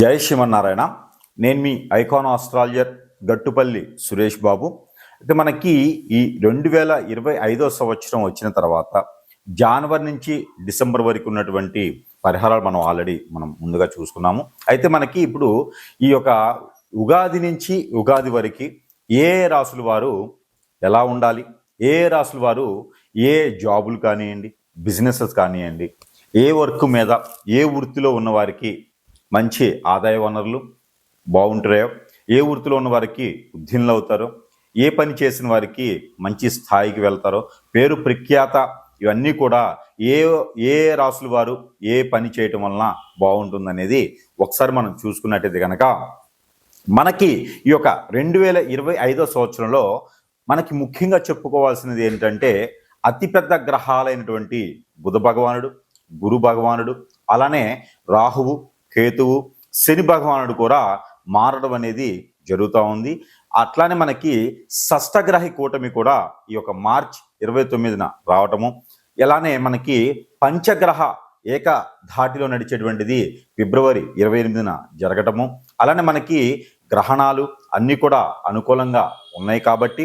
జై శ్రీమన్నారాయణ. నేను మీ ఐకాన్ ఆస్ట్రాలజర్ గట్టుపల్లి సురేష్ బాబు. అయితే మనకి ఈ రెండు వేల ఇరవై ఐదో సంవత్సరం వచ్చిన తర్వాత జనవరి నుంచి డిసెంబర్ వరకు ఉన్నటువంటి పరిహారాలు మనం ఆల్రెడీ మనం ముందుగా చూసుకున్నాము. అయితే మనకి ఇప్పుడు ఈ యొక్క ఉగాది నుంచి ఉగాది వరకు ఏ రాసుల వారు ఎలా ఉండాలి? ఏ రాసుల వారు ఏ జాబులు కానివ్వండి బిజినెసెస్ కానివ్వండి ఏ వర్క్ మీద ఏ వృత్తిలో ఉన్న వారికి మంచి ఆదాయ వనరులు బాగుంటాయో ఏ వృత్తిలో ఉన్న వారికి ఉద్యనులు అవుతారో ఏ పని చేసిన వారికి మంచి స్థాయికి వెళ్తారో పేరు ప్రఖ్యాత ఇవన్నీ కూడా ఏ ఏ రాసుల వారు ఏ పని చేయటం వలన బాగుంటుందనేది ఒకసారి మనం చూసుకున్నట్టయితే కనుక మనకి ఈ యొక్క రెండు వేల ఇరవై ఐదో సంవత్సరంలో మనకి ముఖ్యంగా చెప్పుకోవాల్సినది ఏంటంటే అతిపెద్ద గ్రహాలైనటువంటి బుధ భగవానుడు గురు భగవానుడు అలానే రాహువు కేతువు శని భగవానుడు కూడా మారడం అనేది జరుగుతూ ఉంది. అట్లానే మనకి షష్టగ్రహి కూటమి కూడా ఈ యొక్క మార్చ్ ఇరవై తొమ్మిదిన రావటము. ఇలానే మనకి పంచగ్రహ ఏక ధాటిలో నడిచేటువంటిది ఫిబ్రవరి ఇరవై ఎనిమిదిన జరగటము. అలానే మనకి గ్రహణాలు అన్నీ కూడా అనుకూలంగా ఉన్నాయి కాబట్టి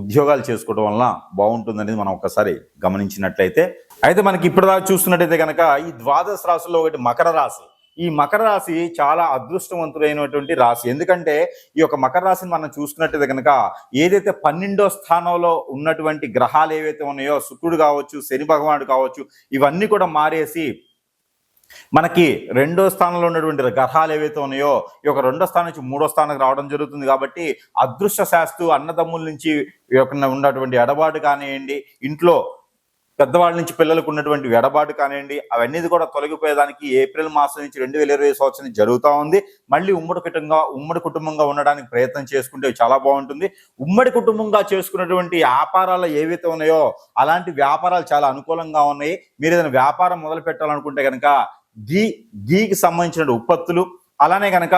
ఉద్యోగాలు చేసుకోవడం వలన బాగుంటుందనేది మనం ఒకసారి గమనించినట్లయితే. అయితే మనకి ఇప్పటిదాకా చూస్తున్నట్టయితే కనుక ఈ ద్వాదశ రాశిలో ఒకటి మకర రాశి. ఈ మకర రాశి చాలా అదృష్టవంతులైనటువంటి రాశి. ఎందుకంటే ఈ యొక్క మకర రాశిని మనం చూసుకున్నట్టయితే కనుక ఏదైతే పన్నెండో స్థానంలో ఉన్నటువంటి గ్రహాలు ఏవైతే ఉన్నాయో శుక్రుడు కావచ్చు శని భగవానుడు కావచ్చు ఇవన్నీ కూడా మారేసి మనకి రెండో స్థానంలో ఉన్నటువంటి గ్రహాలు ఏవైతే ఉన్నాయో ఈ యొక్క రెండో స్థానం నుంచి మూడో స్థానానికి రావడం జరుగుతుంది కాబట్టి అదృష్ట శాస్తు అన్నదమ్ముల నుంచి ఉన్నటువంటి ఎడబాటు కానివ్వండి ఇంట్లో పెద్దవాళ్ళ నుంచి పిల్లలకు ఉన్నటువంటి ఎడబాటు కానివ్వండి అవన్నీ కూడా తొలగిపోయేదానికి ఏప్రిల్ మాసం నుంచి రెండు వేల ఇరవై సంవత్సరం జరుగుతూ ఉంది. మళ్ళీ ఉమ్మడి కుటుంబంగా ఉమ్మడి కుటుంబంగా ఉండడానికి ప్రయత్నం చేసుకుంటే చాలా బాగుంటుంది. ఉమ్మడి కుటుంబంగా చేసుకున్నటువంటి వ్యాపారాలు ఏవైతే ఉన్నాయో అలాంటి వ్యాపారాలు చాలా అనుకూలంగా ఉన్నాయి. మీరు ఏదైనా వ్యాపారం మొదలు పెట్టాలనుకుంటే కనుక గీ గీకి సంబంధించిన ఉత్పత్తులు అలానే కనుక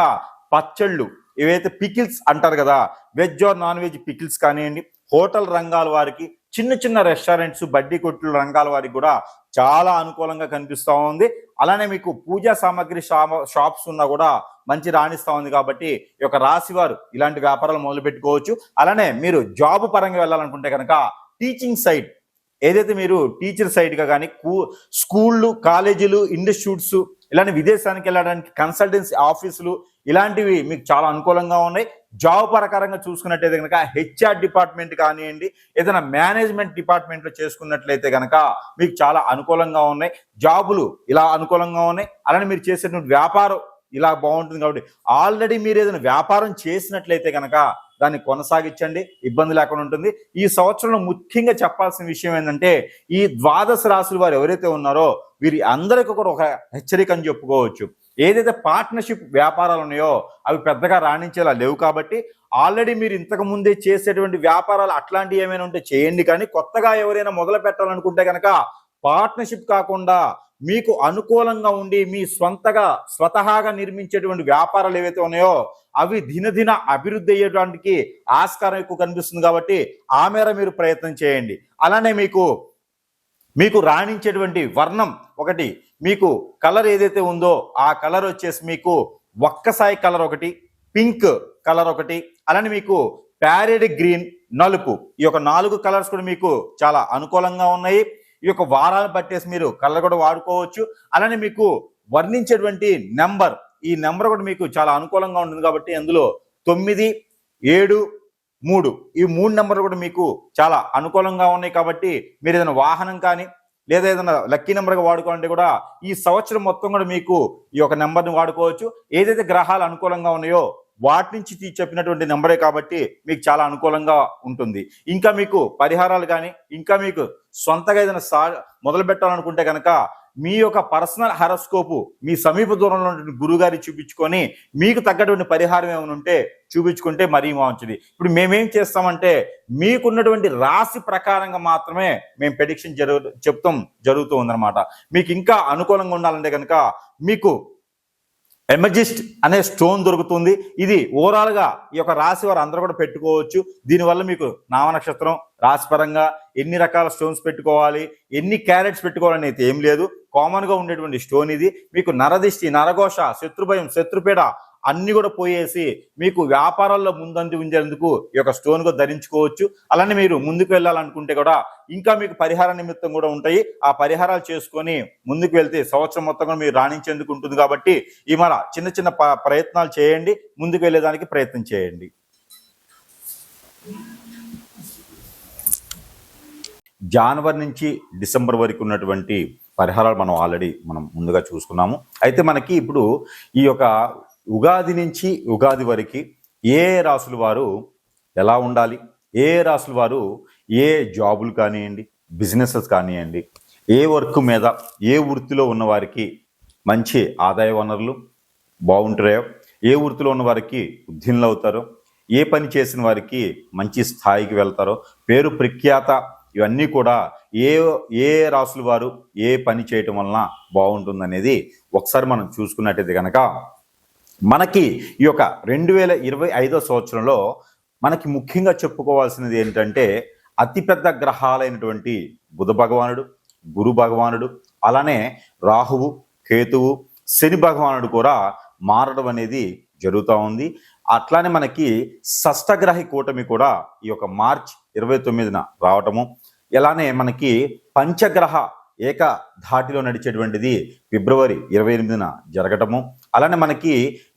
పచ్చళ్ళు ఏవైతే పికిల్స్ అంటారు కదా veg or non veg pickles కానివ్వండి హోటల్ రంగాల వారికి చిన్న చిన్న రెస్టారెంట్స్ బడ్డీ కొట్లు రంగాల వారికి కూడా చాలా అనుకూలంగా కనిపిస్తూ ఉంది. అలానే మీకు పూజా సామాగ్రి షా- షాప్స్ ఉన్నా కూడా మంచి రాణిస్తూ ఉంది కాబట్టి ఈ యొక్క రాశి వారు ఇలాంటి వ్యాపారాలు మొదలు పెట్టుకోవచ్చు అలానే మీరు జాబ్ పరంగా వెళ్ళాలనుకుంటే కనుక టీచింగ్ సైడ్ ఏదైతే మీరు టీచర్ సైడ్గా కానీ కూ స్కూళ్ళు కాలేజీలు ఇన్స్టిట్యూట్స్ ఇలాంటి విదేశానికి వెళ్ళడానికి కన్సల్టెన్సీ ఆఫీసులు ఇలాంటివి మీకు చాలా అనుకూలంగా ఉన్నాయి. జాబ్ ప్రకారంగా చూసుకున్నట్టయితే కనుక హెచ్ఆర్ డిపార్ట్మెంట్ కానివ్వండి ఏదైనా మేనేజ్మెంట్ డిపార్ట్మెంట్లో చేసుకున్నట్లయితే కనుక మీకు చాలా అనుకూలంగా ఉన్నాయి. జాబులు ఇలా అనుకూలంగా ఉన్నాయి. అలానే మీరు చేసేటువంటి వ్యాపారం ఇలా బాగుంటుంది కాబట్టి ఆల్రెడీ మీరు ఏదైనా వ్యాపారం చేసినట్లయితే కనుక దాన్ని కొనసాగించండి ఇబ్బంది లేకుండా ఉంటుంది. ఈ సంవత్సరంలో ముఖ్యంగా చెప్పాల్సిన విషయం ఏంటంటే ఈ ద్వాదశ రాశులు వారు ఎవరైతే ఉన్నారో వీరి అందరికీ కూడా ఒక హెచ్చరిక అని చెప్పుకోవచ్చు. ఏదైతే పార్ట్నర్షిప్ వ్యాపారాలు ఉన్నాయో అవి పెద్దగా రాణించేలా లేవు కాబట్టి ఆల్రెడీ మీరు ఇంతకు ముందే చేసేటువంటి వ్యాపారాలు అట్లాంటివి ఏమైనా ఉంటే చేయండి. కానీ కొత్తగా ఎవరైనా మొదలు పెట్టాలనుకుంటే కనుక పార్ట్నర్షిప్ కాకుండా మీకు అనుకూలంగా ఉండి మీ స్వంతగా స్వతహాగా నిర్మించేటువంటి వ్యాపారాలు ఏవైతే ఉన్నాయో అవి దినదిన అభివృద్ధి అయ్యేటానికి ఆస్కారం ఎక్కువ కనిపిస్తుంది కాబట్టి ఆ మేర మీరు ప్రయత్నం చేయండి. అలానే మీకు మీకు రాణించేటువంటి వర్ణం ఒకటి మీకు కలర్ ఏదైతే ఉందో ఆ కలర్ వచ్చేసి మీకు ఒక్కసాయి కలర్ ఒకటి పింక్ కలర్ ఒకటి అలానే మీకు ప్యారెడ్ గ్రీన్ నలుపు ఈ యొక్క నాలుగు కలర్స్ కూడా మీకు చాలా అనుకూలంగా ఉన్నాయి. ఈ యొక్క వారాలు పట్టేసి మీరు కళ్ళ కూడా వాడుకోవచ్చు. అలానే మీకు వర్ణించేటువంటి నెంబర్ ఈ నెంబర్ కూడా మీకు చాలా అనుకూలంగా ఉంటుంది కాబట్టి అందులో తొమ్మిది ఏడు మూడు. ఈ మూడు నెంబర్లు కూడా మీకు చాలా అనుకూలంగా ఉన్నాయి కాబట్టి మీరు ఏదైనా వాహనం కానీ లేదా ఏదైనా లక్కీ నెంబర్గా వాడుకోవాలంటే కూడా ఈ సంవత్సరం మొత్తం కూడా మీకు ఈ యొక్క నెంబర్ని వాడుకోవచ్చు. ఏదైతే గ్రహాలు అనుకూలంగా ఉన్నాయో వాటి నుంచి చెప్పినటువంటి నెంబరే కాబట్టి మీకు చాలా అనుకూలంగా ఉంటుంది. ఇంకా మీకు పరిహారాలు కానీ ఇంకా మీకు సొంతగా ఏదైనా సా మొదలు పెట్టాలనుకుంటే కనుక మీ యొక్క పర్సనల్ హరస్కోపు మీ సమీప దూరంలో ఉన్నటువంటి గురుగారి చూపించుకొని మీకు తగ్గటువంటి పరిహారం ఏమైనా ఉంటే చూపించుకుంటే మరీ మంచిది ఇప్పుడు మేమేం చేస్తామంటే మీకున్నటువంటి రాశి ప్రకారంగా మాత్రమే మేము ప్రెడిక్షన్ జరుగు చెప్తాం జరుగుతూ ఉందన్నమాట. మీకు ఇంకా అనుకూలంగా ఉండాలంటే కనుక మీకు ఎమజిస్ట్ అనే స్టోన్ దొరుకుతుంది. ఇది ఓవరాల్గా ఈ యొక్క రాశి వారు అందరూ కూడా పెట్టుకోవచ్చు. దీనివల్ల మీకు నామ నక్షత్రం రాశిపరంగా ఎన్ని రకాల స్టోన్స్ పెట్టుకోవాలి ఎన్ని క్యారెట్స్ పెట్టుకోవాలని అయితే ఏం లేదు. కామన్గా ఉండేటువంటి స్టోన్ ఇది. మీకు నరదిష్టి నరఘోష శత్రుభయం శత్రుపీడ అన్ని కూడా పోయేసి మీకు వ్యాపారాల్లో ముందంజ ఉంచేందుకు ఈ యొక్క స్టోన్ కూడా ధరించుకోవచ్చు. అలానే మీరు ముందుకు వెళ్ళాలనుకుంటే కూడా ఇంకా మీకు పరిహార నిమిత్తం కూడా ఉంటాయి. ఆ పరిహారాలు చేసుకొని ముందుకు వెళ్తే సంవత్సరం మొత్తం కూడా మీరు రాణించేందుకు ఉంటుంది కాబట్టి ఈ మన చిన్న చిన్న ప్రయత్నాలు చేయండి. ముందుకు వెళ్ళేదానికి ప్రయత్నం చేయండి. జనవరి నుంచి డిసెంబర్ వరకు ఉన్నటువంటి పరిహారాలు మనం ఆల్రెడీ మనం ముందుగా చూసుకున్నాము. అయితే మనకి ఇప్పుడు ఈ యొక్క ఉగాది నుంచి ఉగాది వరకు ఏ రాసుల వారు ఎలా ఉండాలి? ఏ రాసుల వారు ఏ జాబులు కానివ్వండి బిజినెసెస్ కానివ్వండి ఏ వర్క్ మీద ఏ వృత్తిలో ఉన్నవారికి మంచి ఆదాయ వనరులు బాగుంటాయో ఏ వృత్తిలో ఉన్న వారికి అవుతారో ఏ పని చేసిన వారికి మంచి స్థాయికి వెళ్తారో పేరు ప్రఖ్యాత ఇవన్నీ కూడా ఏ ఏ రాసుల వారు ఏ పని చేయటం వలన బాగుంటుందనేది ఒకసారి మనం చూసుకున్నట్టయితే కనుక మనకి ఈ యొక్క రెండు వేల ఇరవై ఐదో సంవత్సరంలో మనకి ముఖ్యంగా చెప్పుకోవాల్సినది ఏంటంటే అతిపెద్ద గ్రహాలైనటువంటి బుధ భగవానుడు గురు భగవానుడు అలానే రాహువు కేతువు శని భగవానుడు కూడా మారడం అనేది జరుగుతూ ఉంది. అట్లానే మనకి షష్టగ్రహి కూటమి కూడా ఈ యొక్క మార్చ్ ఇరవై తొమ్మిదిన రావటము. ఇలానే మనకి పంచగ్రహ ఏక ధాటిలో నడిచేటువంటిది ఫిబ్రవరి ఇరవై ఎనిమిదిన జరగటము. అలానే మనకి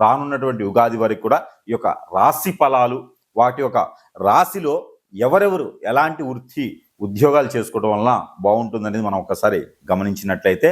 రానున్నటువంటి ఉగాది వరకు కూడా ఈ యొక్క రాశి ఫలాలు వాటి యొక్క రాశిలో ఎవరెవరు ఎలాంటి వృత్తి ఉద్యోగాలు చేసుకోవడం వలన బాగుంటుందనేది మనం ఒకసారి గమనించినట్లయితే